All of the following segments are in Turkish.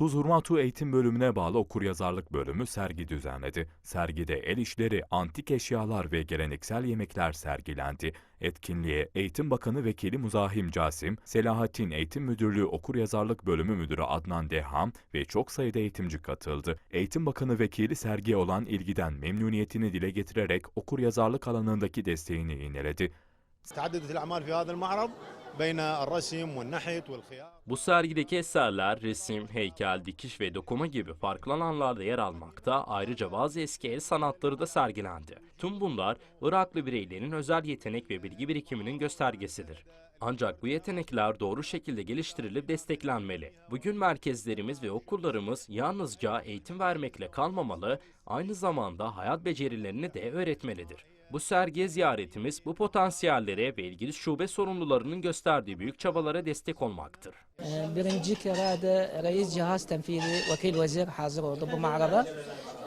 Tuz Hurmatu Eğitim Bölümüne bağlı okuryazarlık bölümü sergi düzenledi. Sergide el işleri, antik eşyalar ve geleneksel yemekler sergilendi. Etkinliğe Eğitim Bakanı Vekili Muzahim Casim, Selahattin Eğitim Müdürlüğü Okuryazarlık Bölümü Müdürü Adnan Deham ve çok sayıda eğitimci katıldı. Eğitim Bakanı Vekili sergiye olan ilgiden memnuniyetini dile getirerek okuryazarlık alanındaki desteğini yineledi. تعددت الاعمال في هذا المعرض bu sergideki eserler resim, heykel, dikiş ve dokuma gibi farklı alanlarda yer almakta ayrıca bazı eski el sanatları da sergilendi. Tüm bunlar Iraklı bireylerin özel yetenek ve bilgi birikiminin göstergesidir. Ancak bu yetenekler doğru şekilde geliştirilip desteklenmeli. Bugün merkezlerimiz ve okullarımız yalnızca eğitim vermekle kalmamalı, aynı zamanda hayat becerilerini de öğretmelidir. Bu sergi ziyaretimiz bu potansiyellere ve ilgili şube sorumlularının gösterdiği büyük çabalara destek olmaktır. birinci kerede reis cihaz tenfizi vekil vezir hazır oldu bu mağarada.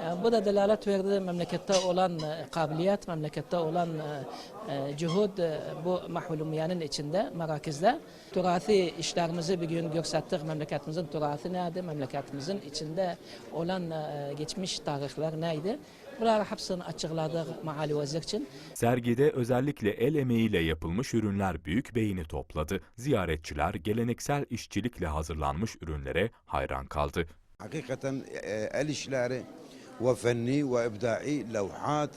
Ee, bu da delalet verdi memlekette olan e, kabiliyet, memlekette olan e, e, cihud bu mahulumiyenin içinde, merakizde. Turathi işlerimizi bir gün gösterdik. Memleketimizin turathi neydi? Memleketimizin içinde olan geçmiş tarihler neydi? Bunları hepsini açıkladık maali vezir için. Sergide özellikle el emeğiyle yapılmış ürünler büyük beğeni topladı. Ziyaretçiler geleneksel işçilikle hazırlanmış ürünlere hayran kaldı. Hakikaten el işleri ve fenni ve ibdai levhat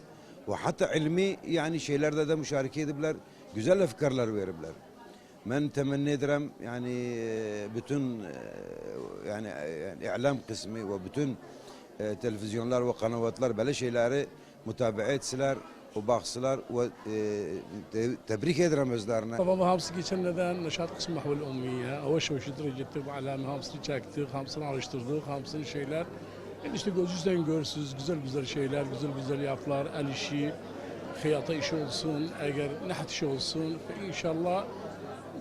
ve hatta ilmi yani şeylerde de müşareke edipler. Güzel fikirler veripler. Ben temenni ederim yani e, bütün e, yani e, i'lam kısmı ve bütün e, televizyonlar ve kanavatlar böyle şeyleri mutabaat etseler ve baksılar ve e, te- tebrik ederim özlerine. طبعا hamsi geçenlerden Neşat Kısım Mahvul Ummiye, Avaş Avaş'ı gittik, alemi hamsini çektik, hamsini araştırdık, hamsini şeyler. işte gözünüzden görürsünüz, güzel güzel şeyler, güzel güzel yapılar, el işi, hıyata işi olsun, eğer nehat işi olsun. İnşallah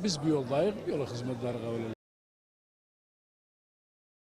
biz bu yoldayız, yola hizmetler kabul